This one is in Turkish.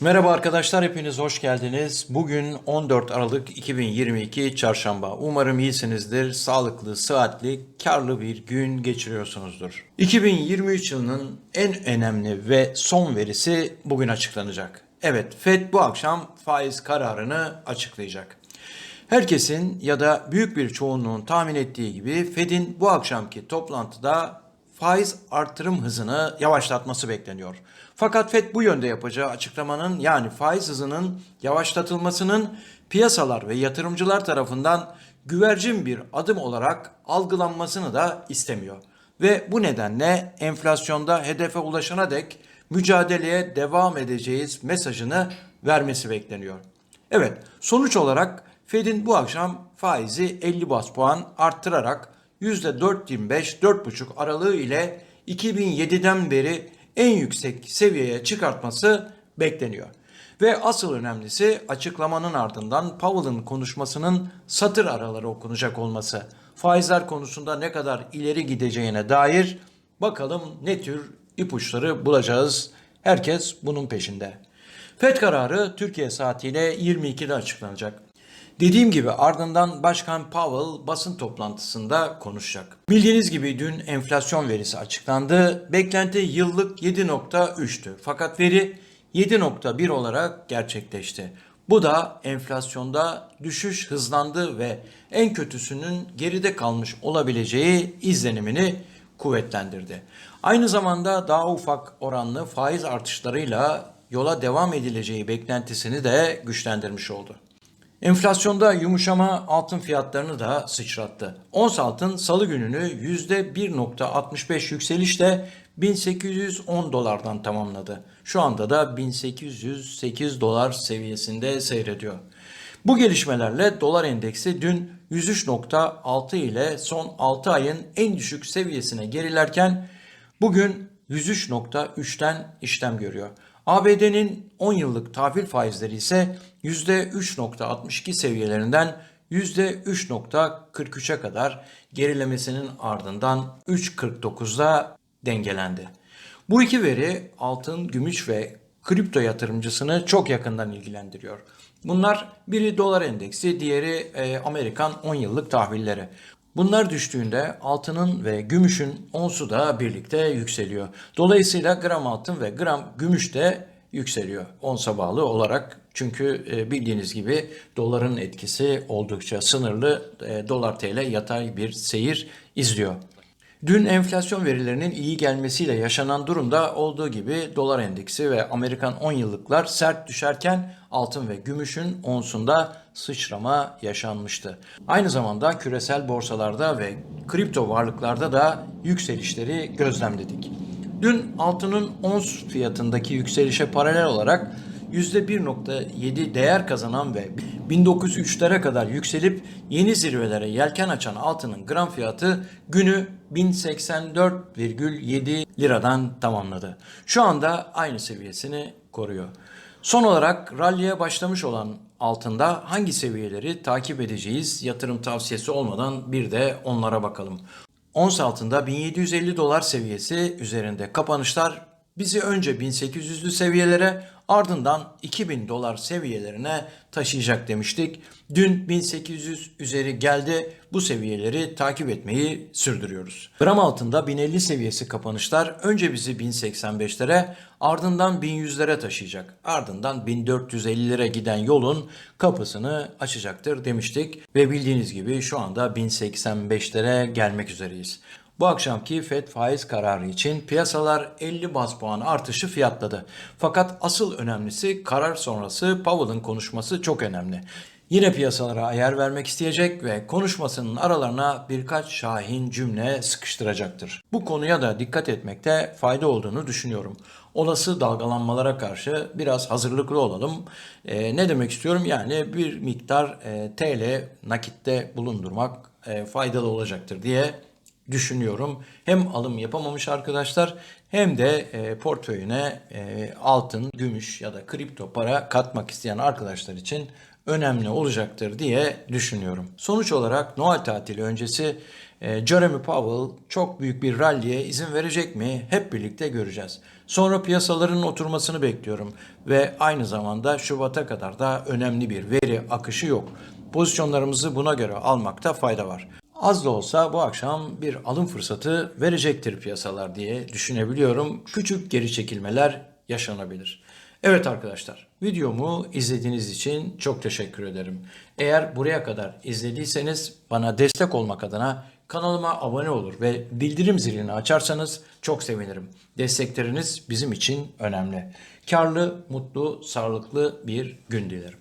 Merhaba arkadaşlar hepiniz hoş geldiniz. Bugün 14 Aralık 2022 Çarşamba. Umarım iyisinizdir. Sağlıklı, sıhhatli, karlı bir gün geçiriyorsunuzdur. 2023 yılının en önemli ve son verisi bugün açıklanacak. Evet, Fed bu akşam faiz kararını açıklayacak. Herkesin ya da büyük bir çoğunluğun tahmin ettiği gibi Fed'in bu akşamki toplantıda faiz artırım hızını yavaşlatması bekleniyor. Fakat Fed bu yönde yapacağı açıklamanın yani faiz hızının yavaşlatılmasının piyasalar ve yatırımcılar tarafından güvercin bir adım olarak algılanmasını da istemiyor. Ve bu nedenle enflasyonda hedefe ulaşana dek mücadeleye devam edeceğiz mesajını vermesi bekleniyor. Evet, sonuç olarak Fed'in bu akşam faizi 50 bas puan arttırarak %4.25-4.5 aralığı ile 2007'den beri en yüksek seviyeye çıkartması bekleniyor. Ve asıl önemlisi açıklamanın ardından Powell'ın konuşmasının satır araları okunacak olması. Faizler konusunda ne kadar ileri gideceğine dair bakalım ne tür ipuçları bulacağız. Herkes bunun peşinde. FED kararı Türkiye saatiyle 22'de açıklanacak. Dediğim gibi ardından Başkan Powell basın toplantısında konuşacak. Bildiğiniz gibi dün enflasyon verisi açıklandı. Beklenti yıllık 7.3'tü. Fakat veri 7.1 olarak gerçekleşti. Bu da enflasyonda düşüş hızlandı ve en kötüsünün geride kalmış olabileceği izlenimini kuvvetlendirdi. Aynı zamanda daha ufak oranlı faiz artışlarıyla yola devam edileceği beklentisini de güçlendirmiş oldu. Enflasyonda yumuşama altın fiyatlarını da sıçrattı. Ons altın salı gününü %1.65 yükselişle 1810 dolardan tamamladı. Şu anda da 1808 dolar seviyesinde seyrediyor. Bu gelişmelerle dolar endeksi dün 103.6 ile son 6 ayın en düşük seviyesine gerilerken bugün 103.3'ten işlem görüyor. ABD'nin 10 yıllık tahvil faizleri ise %3.62 seviyelerinden %3.43'e kadar gerilemesinin ardından 3.49'da dengelendi. Bu iki veri altın, gümüş ve kripto yatırımcısını çok yakından ilgilendiriyor. Bunlar biri dolar endeksi, diğeri e, Amerikan 10 yıllık tahvilleri. Bunlar düştüğünde altının ve gümüşün onsu da birlikte yükseliyor. Dolayısıyla gram altın ve gram gümüş de yükseliyor onsa bağlı olarak. Çünkü e, bildiğiniz gibi doların etkisi oldukça sınırlı. E, Dolar TL yatay bir seyir izliyor. Dün enflasyon verilerinin iyi gelmesiyle yaşanan durumda olduğu gibi dolar endeksi ve Amerikan 10 yıllıklar sert düşerken altın ve gümüşün onsunda sıçrama yaşanmıştı. Aynı zamanda küresel borsalarda ve kripto varlıklarda da yükselişleri gözlemledik. Dün altının ons fiyatındaki yükselişe paralel olarak %1.7 değer kazanan ve 1903'lere kadar yükselip yeni zirvelere yelken açan altının gram fiyatı günü 1084,7 liradan tamamladı. Şu anda aynı seviyesini koruyor. Son olarak ralliye başlamış olan altında hangi seviyeleri takip edeceğiz yatırım tavsiyesi olmadan bir de onlara bakalım. Ons altında 1750 dolar seviyesi üzerinde kapanışlar bizi önce 1800'lü seviyelere ardından 2000 dolar seviyelerine taşıyacak demiştik. Dün 1800 üzeri geldi. Bu seviyeleri takip etmeyi sürdürüyoruz. Gram altında 1050 seviyesi kapanışlar önce bizi 1085'lere ardından 1100'lere taşıyacak. Ardından 1450'lere giden yolun kapısını açacaktır demiştik. Ve bildiğiniz gibi şu anda 1085'lere gelmek üzereyiz. Bu akşamki FED faiz kararı için piyasalar 50 bas puan artışı fiyatladı. Fakat asıl önemlisi karar sonrası Powell'ın konuşması çok önemli. Yine piyasalara ayar vermek isteyecek ve konuşmasının aralarına birkaç şahin cümle sıkıştıracaktır. Bu konuya da dikkat etmekte fayda olduğunu düşünüyorum. Olası dalgalanmalara karşı biraz hazırlıklı olalım. Ee, ne demek istiyorum? Yani bir miktar e, TL nakitte bulundurmak e, faydalı olacaktır diye düşünüyorum. Hem alım yapamamış arkadaşlar hem de e, portföyüne e, altın, gümüş ya da kripto para katmak isteyen arkadaşlar için önemli olacaktır diye düşünüyorum. Sonuç olarak Noel tatili öncesi e, Jeremy Powell çok büyük bir ralliye izin verecek mi? Hep birlikte göreceğiz. Sonra piyasaların oturmasını bekliyorum ve aynı zamanda Şubat'a kadar da önemli bir veri akışı yok. Pozisyonlarımızı buna göre almakta fayda var. Az da olsa bu akşam bir alım fırsatı verecektir piyasalar diye düşünebiliyorum. Küçük geri çekilmeler yaşanabilir. Evet arkadaşlar, videomu izlediğiniz için çok teşekkür ederim. Eğer buraya kadar izlediyseniz bana destek olmak adına kanalıma abone olur ve bildirim zilini açarsanız çok sevinirim. Destekleriniz bizim için önemli. Karlı, mutlu, sağlıklı bir gün dilerim.